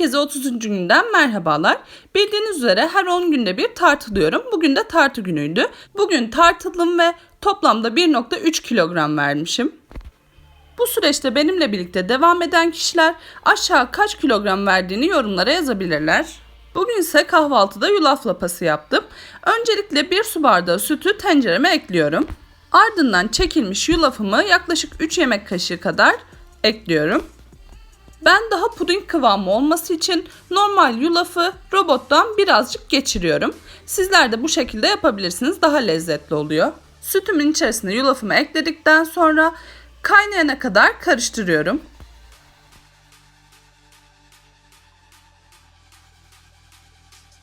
Herkese 30. günden merhabalar. Bildiğiniz üzere her 10 günde bir tartılıyorum. Bugün de tartı günüydü. Bugün tartıldım ve toplamda 1.3 kilogram vermişim. Bu süreçte benimle birlikte devam eden kişiler aşağı kaç kilogram verdiğini yorumlara yazabilirler. Bugün ise kahvaltıda yulaf lapası yaptım. Öncelikle bir su bardağı sütü tencereme ekliyorum. Ardından çekilmiş yulafımı yaklaşık 3 yemek kaşığı kadar ekliyorum. Ben daha puding kıvamı olması için normal yulafı robottan birazcık geçiriyorum. Sizler de bu şekilde yapabilirsiniz. Daha lezzetli oluyor. Sütümün içerisine yulafımı ekledikten sonra kaynayana kadar karıştırıyorum.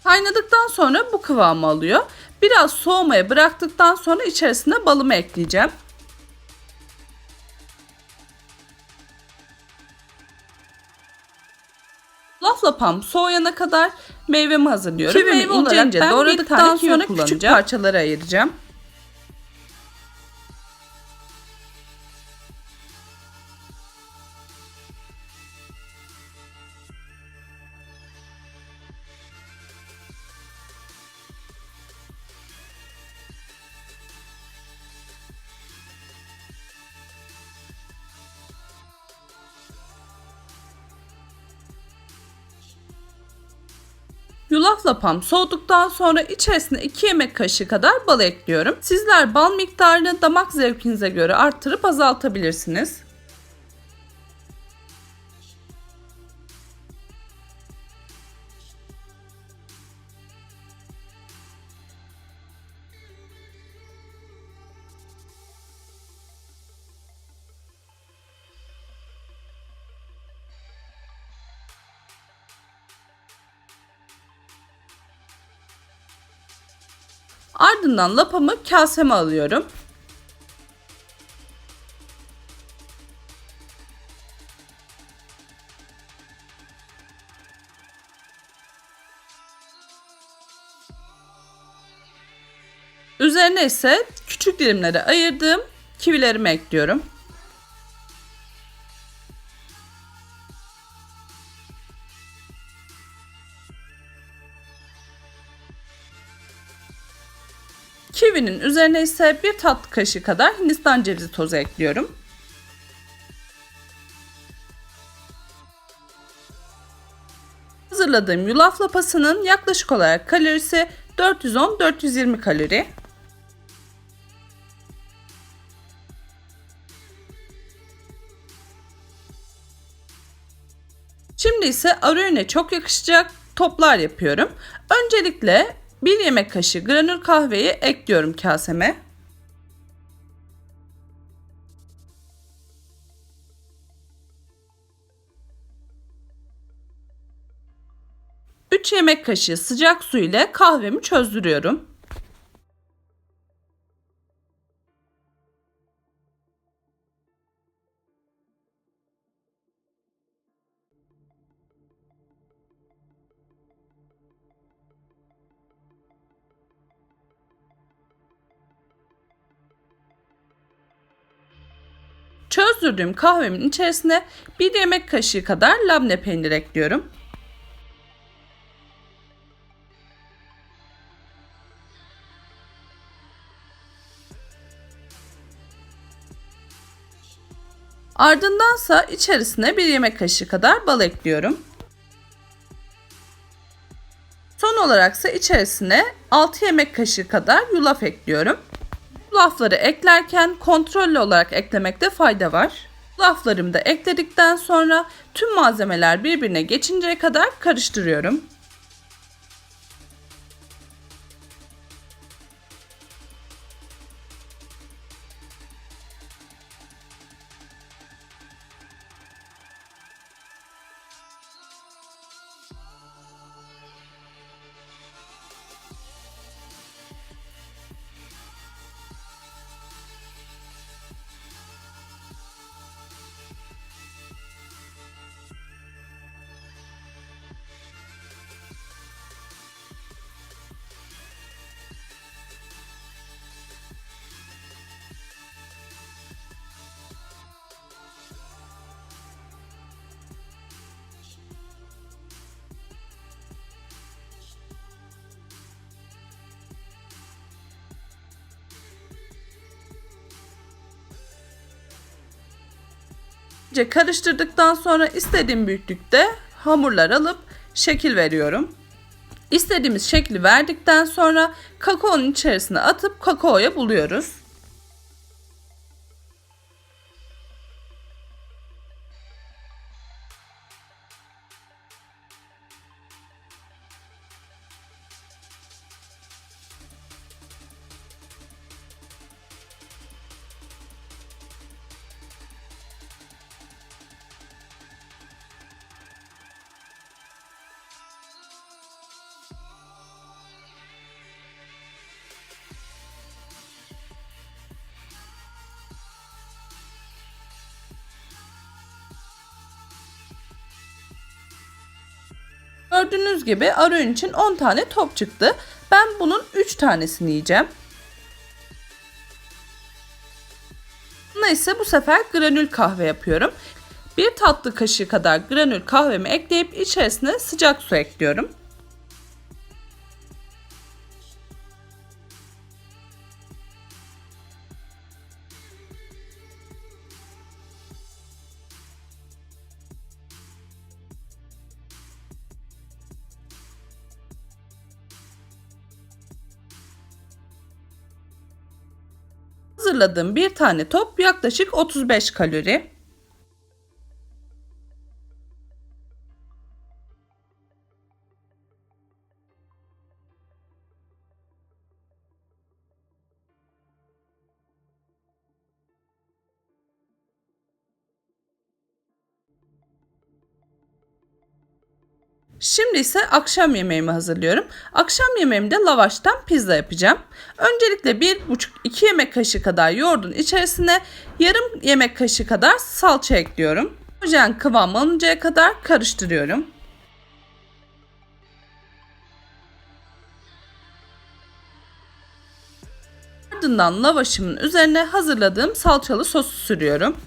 Kaynadıktan sonra bu kıvamı alıyor. Biraz soğumaya bıraktıktan sonra içerisine balımı ekleyeceğim. Laf lapam soğuyana kadar meyvemi hazırlıyorum. Kivimi Meyve ince olarak ince ben doğradıktan sonra küçük parçalara ayıracağım. Yulaf lapam soğuduktan sonra içerisine 2 yemek kaşığı kadar bal ekliyorum. Sizler bal miktarını damak zevkinize göre arttırıp azaltabilirsiniz. Ardından lapamı kaseme alıyorum. Üzerine ise küçük dilimlere ayırdığım kivilerimi ekliyorum. Kivinin üzerine ise bir tatlı kaşığı kadar Hindistan cevizi tozu ekliyorum. Hazırladığım yulaf lapasının yaklaşık olarak kalorisi 410-420 kalori. Şimdi ise arayüne çok yakışacak toplar yapıyorum. Öncelikle 1 yemek kaşığı granül kahveyi ekliyorum kaseme. Üç yemek kaşığı sıcak su ile kahvemi çözdürüyorum. Çözdürdüğüm kahvemin içerisine bir yemek kaşığı kadar labne peynir ekliyorum. Ardındansa içerisine bir yemek kaşığı kadar bal ekliyorum. Son olaraksa içerisine 6 yemek kaşığı kadar yulaf ekliyorum. Lafları eklerken kontrollü olarak eklemekte fayda var. Laflarımı da ekledikten sonra tüm malzemeler birbirine geçinceye kadar karıştırıyorum. Karıştırdıktan sonra istediğim büyüklükte hamurlar alıp şekil veriyorum. İstediğimiz şekli verdikten sonra kakaonun içerisine atıp kakaoya buluyoruz. Gördüğünüz gibi arayün için 10 tane top çıktı. Ben bunun 3 tanesini yiyeceğim. Buna ise bu sefer granül kahve yapıyorum. Bir tatlı kaşığı kadar granül kahvemi ekleyip içerisine sıcak su ekliyorum. Hazırladığım bir tane top yaklaşık 35 kalori. Şimdi ise akşam yemeğimi hazırlıyorum. Akşam yemeğimde lavaştan pizza yapacağım. Öncelikle 1,5-2 yemek kaşığı kadar yoğurdun içerisine yarım yemek kaşığı kadar salça ekliyorum. Homojen kıvam alıncaya kadar karıştırıyorum. Ardından lavaşımın üzerine hazırladığım salçalı sosu sürüyorum.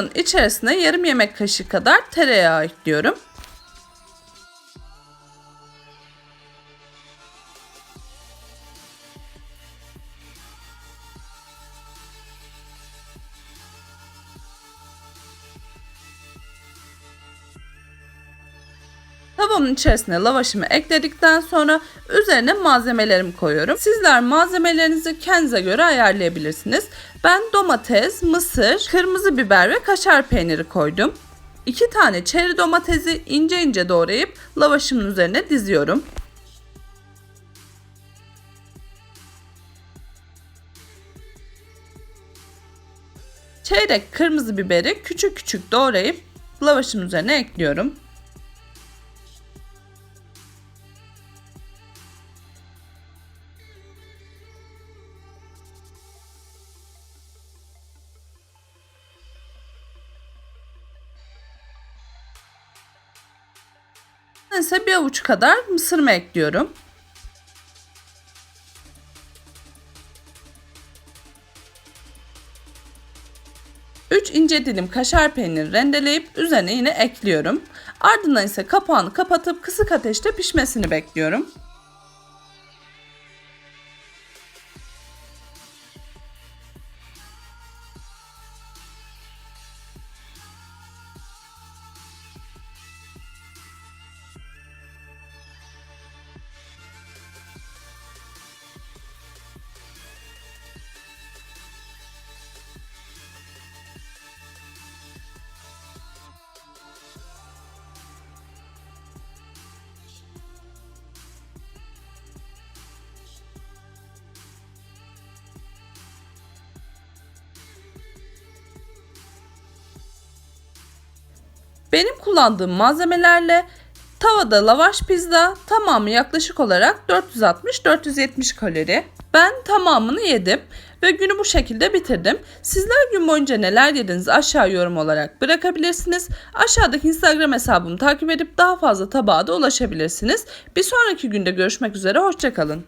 Bunun içerisine yarım yemek kaşığı kadar tereyağı ekliyorum. Tavamın içerisine lavaşımı ekledikten sonra üzerine malzemelerimi koyuyorum. Sizler malzemelerinizi kendinize göre ayarlayabilirsiniz. Ben domates, mısır, kırmızı biber ve kaşar peyniri koydum. 2 tane çeri domatesi ince ince doğrayıp lavaşımın üzerine diziyorum. Çeyrek kırmızı biberi küçük küçük doğrayıp lavaşın üzerine ekliyorum. İse bir avuç kadar mısırımı ekliyorum. İnce dilim kaşar peyniri rendeleyip üzerine yine ekliyorum. Ardından ise kapağını kapatıp kısık ateşte pişmesini bekliyorum. Benim kullandığım malzemelerle Tavada lavaş pizza tamamı yaklaşık olarak 460-470 kalori. Ben tamamını yedim ve günü bu şekilde bitirdim. Sizler gün boyunca neler yediniz aşağı yorum olarak bırakabilirsiniz. Aşağıdaki Instagram hesabımı takip edip daha fazla tabağa da ulaşabilirsiniz. Bir sonraki günde görüşmek üzere hoşçakalın.